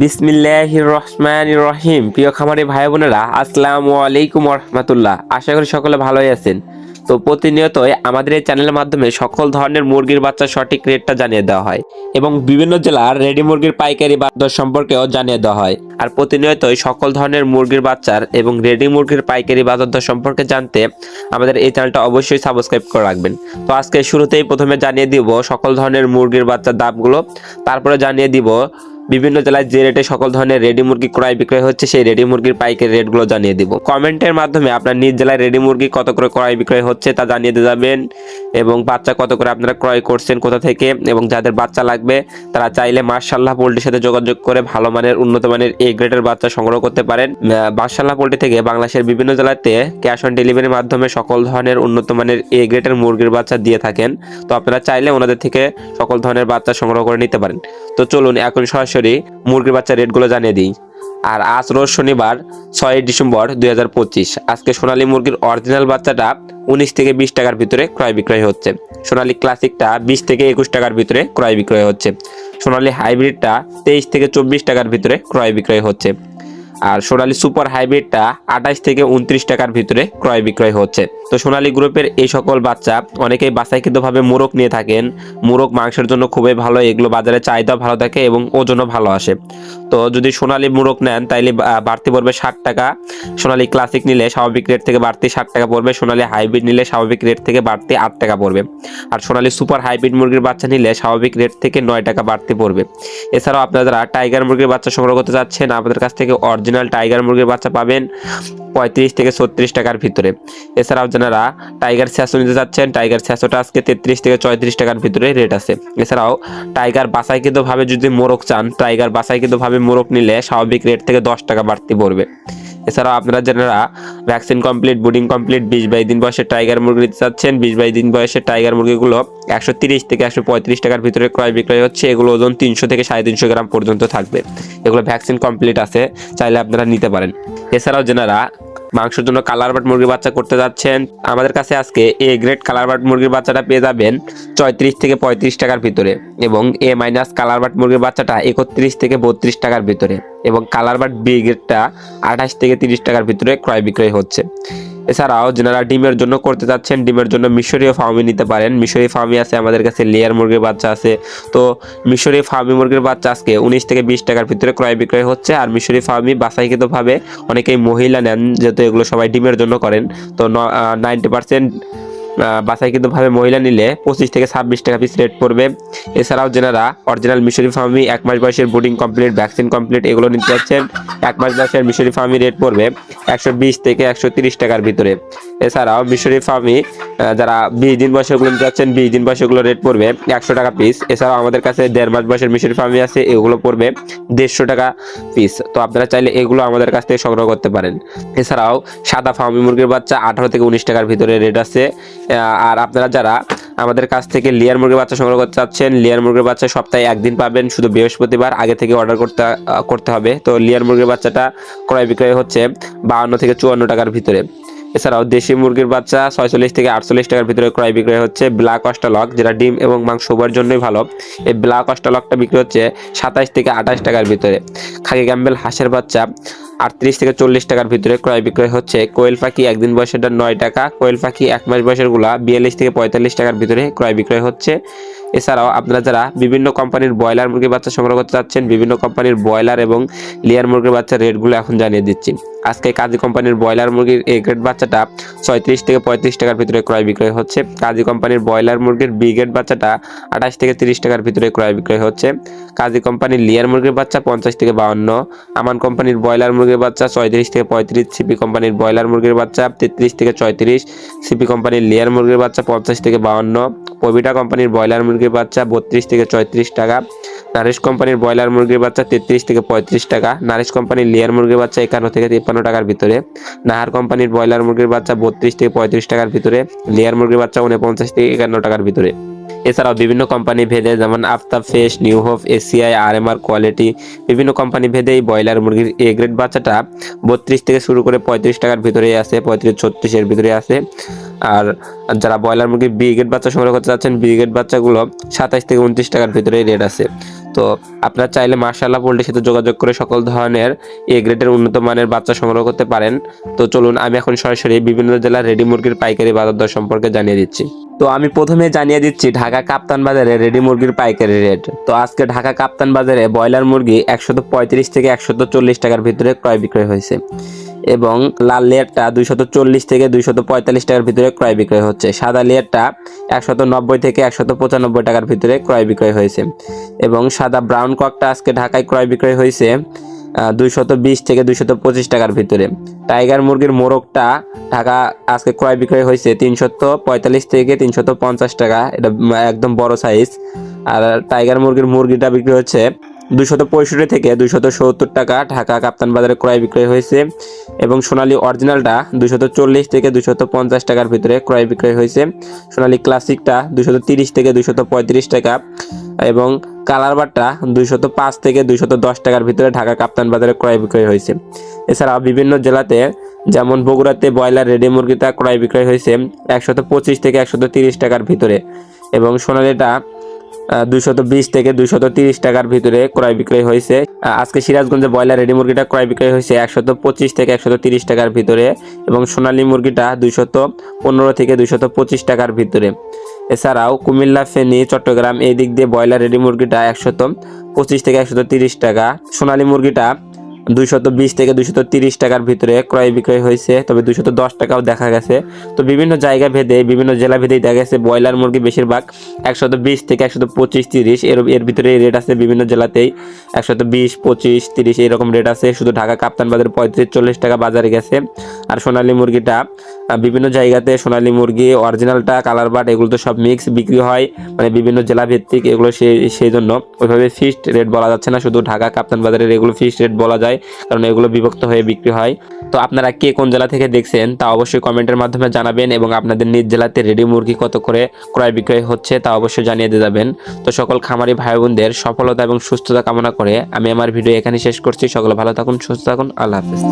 বিসমিল্লাহ রহমান রহিম। প্রিয় খামারি ভাই বোনেরা, আসসালামু আলাইকুম রহমতুল্লাহ আশা করি সকলে ভালোই আছেন। তো প্রতিনিয়তই আমাদের এই চ্যানেলের মাধ্যমে সকল ধরনের মুরগির বাচ্চার সঠিক রেটটা জানিয়ে দেওয়া হয় এবং বিভিন্ন জেলার রেডি মুরগির পাইকারি বাজার সম্পর্কেও জানিয়ে দেওয়া হয়। আর প্রতিনিয়তই সকল ধরনের মুরগির বাচ্চার এবং রেডি মুরগির পাইকারি বাজার দর সম্পর্কে জানতে আমাদের এই চ্যানেলটা অবশ্যই সাবস্ক্রাইব করে রাখবেন। তো আজকে শুরুতেই প্রথমে জানিয়ে দিব সকল ধরনের মুরগির বাচ্চার দামগুলো, তারপরে জানিয়ে দিব বিভিন্ন জেলায় যে রেটে সকল ধরনের রেডি মুরগি ক্রয় বিক্রয় হচ্ছে, সেই রেডি মুরগির পাইকারি রেটগুলো জানিয়ে দিব। কমেন্টের মাধ্যমে আপনার নিজ জেলায় রেডি মুরগি কত করে ক্রয় বিক্রয় হচ্ছে তা জানিয়ে দিয়ে যাবেন এবং বাচ্চা কত করে আপনারা ক্রয় করছেন, কোথা থেকে এবং যাদের বাচ্চা লাগবে, তারা চাইলে মার্শাল্লাহ পোল্ট্রির সাথে যোগাযোগ করে ভালো মানের, উন্নত মানের এ গ্রেডের বাচ্চা সংগ্রহ করতে পারেন। মার্শাল্লাহ পোল্ট্রি থেকে বাংলাদেশের বিভিন্ন জেলাতে ক্যাশ অন ডেলিভারির মাধ্যমে সকল ধরনের উন্নত মানের এ গ্রেডের মুরগির বাচ্চা দিয়ে থাকেন। তো আপনারা চাইলে ওনাদের থেকে সকল ধরনের বাচ্চা সংগ্রহ করে নিতে পারেন। তো চলুন, এখন সরাসরি মুরগির বাচ্চা রেটগুলো জানিয়ে দিই। আর আজ রোজ শনিবার, ছয় ডিসেম্বর দুই হাজার পঁচিশ। আজকে সোনালী মুরগির অরিজিনাল বাচ্চাটা উনিশ থেকে বিশ টাকার ভিতরে ক্রয় বিক্রয় হচ্ছে। সোনালী ক্লাসিকটা বিশ থেকে একুশ টাকার ভিতরে ক্রয় বিক্রয় হচ্ছে। সোনালী হাইব্রিডটা তেইশ থেকে চব্বিশ টাকার ভিতরে ক্রয় বিক্রয় হচ্ছে। আর সোনালী সুপার হাইব্রিডটা আঠাশ থেকে উনত্রিশ টাকার ভিতরে ক্রয় বিক্রয় হচ্ছে। তো সোনালী গ্রুপের এই সকল বাচ্চা অনেকেই বাছাইকৃতভাবে মোরগ নিয়ে থাকেন। মোরগ মাংসের জন্য খুবই ভালো, এগুলো বাজারে চাহিদা ভালো থাকে এবং ওজনও ভালো আসে। তো যদি সোনালী মোরগ নেন, তাইলে বাড়তি পড়বে ষাট টাকা। সোনালী ক্লাসিক নিলে স্বাভাবিক রেট থেকে বাড়তি ষাট টাকা পড়বে। সোনালী হাইব্রিড নিলে স্বাভাবিক রেট থেকে বাড়তি আট টাকা পড়বে। আর সোনালী সুপার হাইব্রিড মুরগির বাচ্চা নিলে স্বাভাবিক রেট থেকে নয় টাকা বাড়তি পড়বে। এছাড়াও আপনারা যারা টাইগার মুরগির বাচ্চা সংগ্রহ করতে যাচ্ছেন আমাদের কাছ থেকে অরিজিনাল টাইগার মুরগির বাচ্চা পাবেন পঁয়ত্রিশ থেকে ছত্রিশ টাকার ভিতরে। এছাড়াও যারা টাইগার শ্যাশো নিতে চাচ্ছেন টাইগার স্যাসোটা আজকে তেত্রিশ থেকে চৌত্রিশ টাকার ভিতরে রেট আছে। এছাড়াও টাইগার বাসাইকৃতভাবে যদি মোরগ চান টাইগার বাসাইকৃতভাবে মোরগ নিলে স্বাভাবিক রেট থেকে দশ টাকা বাড়তি পড়বে। এছাড়াও আপনারা যারা ভ্যাকসিন কমপ্লিট বুডিং কমপ্লিট বিশ বাইশ দিন বয়সে টাইগার মুরগি নিতে চাচ্ছেন, বিশ বাইশ দিন বয়সে টাইগার মুরগিগুলো একশো তিরিশ থেকে একশো পঁয়ত্রিশ টাকার ভিতরে ক্রয় বিক্রয় হচ্ছে। এগুলো ওজন তিনশো থেকে সাড়ে তিনশো গ্রাম পর্যন্ত থাকবে। এগুলো ভ্যাকসিন কমপ্লিট আছে, চাইলে আপনারা নিতে পারেন। এছাড়াও যারা মাংসের জন্য কালার বাট মুরগির বাচ্চা করতে যাচ্ছেন। আমাদের কাছে আজকে এ গ্রেড কালার বাট মুরগির বাচ্চাটা পেয়ে যাবেন চৌত্রিশ থেকে পঁয়ত্রিশ টাকার ভিতরে এবং এ মাইনাস কালার বাট মুরগির বাচ্চাটা একত্রিশ থেকে বত্রিশ টাকার ভিতরে এবং কালার বাট বি গ্রেডটা আঠাশ থেকে তিরিশ টাকার ভিতরে ক্রয় বিক্রয় হচ্ছে। এছাড়াও যারা ডিমের জন্য করতে চাচ্ছেন ডিমের জন্য মিশরীয় ফার্মি নিতে পারেন। মিশরীয় ফার্মি আছে আমাদের কাছে, লেয়ার মুরগির বাচ্চা আছে। তো মিশরি ফার্মি মুরগির বাচ্চা আজকে উনিশ থেকে বিশ টাকার ভিতরে ক্রয় বিক্রয় হচ্ছে আর মিশরি ফার্মি বাসাইকৃতভাবে অনেকেই মহিলা নেন, যেহেতু এগুলো সবাই ডিমের জন্য করেন। তো নাইনটি পার্সেন্ট বাছাইকৃতভাবে মহিলা নিলে পঁচিশ থেকে ছাব্বিশ টাকা পিস রেট পড়বে। এছাড়াও যেনারা অরিজিনাল মিশরি ফার্মি এক মাস বয়সের বোর্ডিং কমপ্লিট ভ্যাকসিন কমপ্লিট এগুলো নিতে যাচ্ছেন, এক মাস বয়সের মিশরি ফার্মি রেট পড়বে একশো বিশ থেকে একশো তিরিশ টাকার ভিতরে। এছাড়াও মিশরি ফার্মি যারা বিশ দিন বয়সে ওগুলো নিতে যাচ্ছেন, বিশ দিন বয়সে ওগুলো রেট পড়বে একশো টাকা পিস এছাড়াও আমাদের কাছে দেড় মাস বয়সের মিশরি ফার্মি আছে, এগুলো পড়বে দেড়শো টাকা পিস তো আপনারা চাইলে এগুলো আমাদের কাছ থেকে সংগ্রহ করতে পারেন। এছাড়াও সাদা ফার্মি মুরগির বাচ্চা আঠারো থেকে উনিশ টাকার ভিতরে রেট আছে। আর আপনারা যারা আমাদের কাছ থেকে লিয়ার মুরগির বাচ্চা সংগ্রহ করতে চাচ্ছেন, লিয়ার মুরগির বাচ্চা সপ্তাহে একদিন পাবেন, শুধু বৃহস্পতিবার আগে থেকে অর্ডার করতে করতে হবে। তো লিয়ার মুরগির বাচ্চাটা ক্রয় বিক্রয় হচ্ছে বাহান্ন থেকে চুয়ান্ন টাকার ভিতরে। এছাড়াও দেশি মুরগির বাচ্চা ছয়চল্লিশ থেকে আটচল্লিশ টাকার ভিতরে ক্রয় বিক্রয় হচ্ছে ব্ল্যাক অস্টালক, যেটা ডিম এবং মাংস উভয়ের জন্যই ভালো। এই ব্ল্যাক অস্টালকটা বিক্রি হচ্ছে সাতাইশ থেকে আঠাশ টাকার ভিতরে। খাকি গ্যাম্বেল হাঁসের বাচ্চা আটত্রিশ থেকে চল্লিশ টাকার ভিতরে ক্রয় বিক্রয় হচ্ছে। কোয়েল পাখি একদিন বয়সেরটা নয় টাকা, কোয়েল পাখি এক মাস বয়সেরগুলা বিয়াল্লিশ থেকে পঁয়তাল্লিশ টাকার ভিতরে ক্রয় বিক্রয় হচ্ছে। এছাড়াও আপনারা যারা বিভিন্ন কোম্পানির ব্রয়লার মুরগির বাচ্চা সংগ্রহ করতে চাচ্ছেন, বিভিন্ন কোম্পানির ব্রয়লার এবং লেয়ার মুরগির বাচ্চার রেটগুলো এখন জানিয়ে দিচ্ছি। আজকে কাজী কোম্পানির ব্রয়লার মুরগির এ গ্রেড বাচ্চাটা ছয়ত্রিশ থেকে পঁয়ত্রিশ টাকার ভিতরে ক্রয় বিক্রয় হচ্ছে। কাজী কোম্পানির ব্রয়লার মুরগির বি গ্রেড বাচ্চাটা আঠাশ থেকে তিরিশ টাকার ভিতরে ক্রয় বিক্রয় হচ্ছে। কাজী কোম্পানির লিয়ার মুরগির বাচ্চা পঞ্চাশ থেকে বাউন্ন। আমান কোম্পানির ব্রয়লার মুরগির বাচ্চা ছয়ত্রিশ থেকে পঁয়ত্রিশ সিপি কোম্পানির ব্রয়লার মুরগির বাচ্চা, তেত্রিশ থেকে ছয়ত্রিশ সিপি কোম্পানির লেয়ার মুরগির বাচ্চা, পঞ্চাশ থেকে বাউন্ন। পবিটা কোম্পানির ব্রয়লার মুরগির বাচ্চা বত্রিশ থেকে ছয়ত্রিশ টাকা। নারিশ কোম্পানির ব্রয়লার মুরগির বাচ্চা তেত্রিশ থেকে পঁয়ত্রিশ টাকা। নারিশ কোম্পানির লেয়ার মুরগির বাচ্চা একান্ন থেকে তিপ্পান্ন টাকার ভিতরে। নাহার কোম্পানির ব্রয়লার মুরগির বাচ্চা বত্রিশ থেকে পঁয়ত্রিশ টাকার ভিতরে। লেয়ার মুরগির বাচ্চা উনপঞ্চাশ থেকে একান্ন টাকার ভিতরে। এছাড়াও বিভিন্ন কোম্পানি ভেদে যেমন আফতাব ফেস নিউ হোপ, এসিআই আর এম আর কোয়ালিটি, বিভিন্ন কোম্পানি ভেদে এই ব্রয়লার মুরগির এ গ্রেড বাচ্চাটা বত্রিশ থেকে শুরু করে পঁয়ত্রিশ টাকার ভিতরে আছে, পঁয়ত্রিশ, ছত্রিশের ভিতরে আছে। আর যারা ব্রয়লার মুরগির বি গ্রেড বাচ্চা সংগ্রহ করতে চাচ্ছেন বি গ্রেড বাচ্চাগুলো সাতাশ থেকে উনত্রিশ টাকার ভিতরেই রেট আছে। তো আপনারা চাইলে মার্শাল্লাহ পোল্ট্রির সাথে যোগাযোগ করে সকল ধরনের এ গ্রেডের উন্নত মানের বাচ্চা সংগ্রহ করতে পারেন। তো চলুন আমি এখন সরাসরি বিভিন্ন জেলার রেডি মুরগির পাইকারি বাজার দর সম্পর্কে জানিয়ে দিচ্ছি। তো আমি প্রথমে জানিয়ে দিচ্ছি ঢাকা কাপ্তান বাজারে রেডি মুরগির পাইকারি রেট। তো আজকে ঢাকা কাপ্তান বাজারে ব্রয়লার মুরগি একশত পঁয়ত্রিশ থেকে একশত চল্লিশ টাকার ভিতরে ক্রয় বিক্রয় হয়েছে। এবং লাল লেয়ারটা দুইশত চল্লিশ থেকে দুইশত পঁয়তাল্লিশ টাকার ভিতরে ক্রয় বিক্রয় হচ্ছে। সাদা লেয়ারটা একশত নব্বই থেকে একশত পঁচানব্বই টাকার ভিতরে ক্রয় বিক্রয় হয়েছে এবং সাদা ব্রাউন ককটা আজকে ঢাকায় ক্রয় বিক্রয় হয়েছে দুইশত বিশ থেকে দুইশত পঁচিশ টাকার ভিতরে। টাইগার মুরগির মোরগটা ঢাকা আজকে ক্রয় বিক্রয় হয়েছে তিনশত পঁয়তাল্লিশ থেকে তিনশত পঞ্চাশ টাকা। এটা একদম বড় সাইজ আর টাইগার মুরগির মুরগিটা বিক্রি হচ্ছে দুইশত পঁয়ষট্টি থেকে দুইশত সত্তর টাকা ঢাকা কাপ্তান বাজারে ক্রয় বিক্রয় হয়েছে এবং সোনালী অরিজিনালটা দুইশত চল্লিশ থেকে দুইশত পঞ্চাশ টাকার ভিতরে ক্রয় বিক্রয় হয়েছে। সোনালী ক্লাসিকটা দুইশত তিরিশ থেকে দুইশত পঁয়ত্রিশ টাকা এবং কালার বারটা দুইশত পাঁচ থেকে দুইশত দশ টাকার ভিতরে ঢাকা কাপ্তান বাজারে ক্রয় বিক্রয় হয়েছে। এছাড়াও বিভিন্ন জেলাতে যেমন বগুড়াতে ব্রয়লার, রেডি মুরগিটা ক্রয় বিক্রয় হয়েছে একশত পঁচিশ থেকে একশত তিরিশ টাকার ভিতরে এবং সোনালিটা দুইশত বিশ থেকে দুইশত তিরিশ টাকার ভিতরে ক্রয় বিক্রয় হয়েছে। আজকে সিরাজগঞ্জে ব্রয়লার রেডি মুরগিটা ক্রয় বিক্রয় হয়েছে একশত পঁচিশ থেকে একশত তিরিশ টাকার ভিতরে এবং সোনালী মুরগিটা দুইশত পনেরো থেকে দুইশত পঁচিশ টাকার ভিতরে। এছাড়াও কুমিল্লা, ফেনী, চট্টগ্রাম এই দিক দিয়ে ব্রয়লার রেডি মুরগিটা একশত পঁচিশ থেকে একশত তিরিশ টাকা। সোনালী মুরগিটা দুইশত বিশ থেকে দুইশত তিরিশ টাকার ভিতরে ক্রয় বিক্রয় হয়েছে, তবে দুইশত দশ টাকাও দেখা গেছে। তো বিভিন্ন জায়গা ভেদে, বিভিন্ন জেলা ভেদেই দেখা গেছে, ব্রয়লার মুরগি বেশিরভাগ একশত বিশ থেকে একশত পঁচিশ তিরিশ এর এর ভিতরে রেট আছে বিভিন্ন জেলাতেই। একশত বিশ, পঁচিশ, তিরিশ, এরকম রেট আছে। শুধু ঢাকা কাপ্তান বাজারে পঁয়ত্রিশ চল্লিশ টাকা বাজারে গেছে। আর সোনালী মুরগিটা বিভিন্ন জায়গাতে সোনালী মুরগি অরিজিনালটা কালার বাট এগুলো তো সব মিক্স বিক্রি হয়। মানে বিভিন্ন জেলা ভিত্তিক এগুলো সেই সেই জন্য ওইভাবে ফিক্সড রেট বলা যাচ্ছে না, শুধু ঢাকা, কাপ্তান বাজারের এগুলো ফিক্সড রেট বলা যায়, কারণ এগুলো বিভক্ত হয়ে বিক্রি হয়। তো আপনারা কে কোন জেলা থেকে দেখছেন, তা অবশ্যই কমেন্টের মাধ্যমে জানাবেন এবং আপনাদের নিজ জেলাতে রেডি মুরগি কত করে ক্রয় বিক্রয় হচ্ছে, তা অবশ্যই জানিয়ে দিয়ে যাবেন। তো সকল খামারি ভাই বোনদের সফলতা এবং সুস্থতা কামনা করে আমি আমার ভিডিও এখানে শেষ করছি। সকলে ভালো থাকুন, সুস্থ থাকুন, আল্লাহ হাফেজ।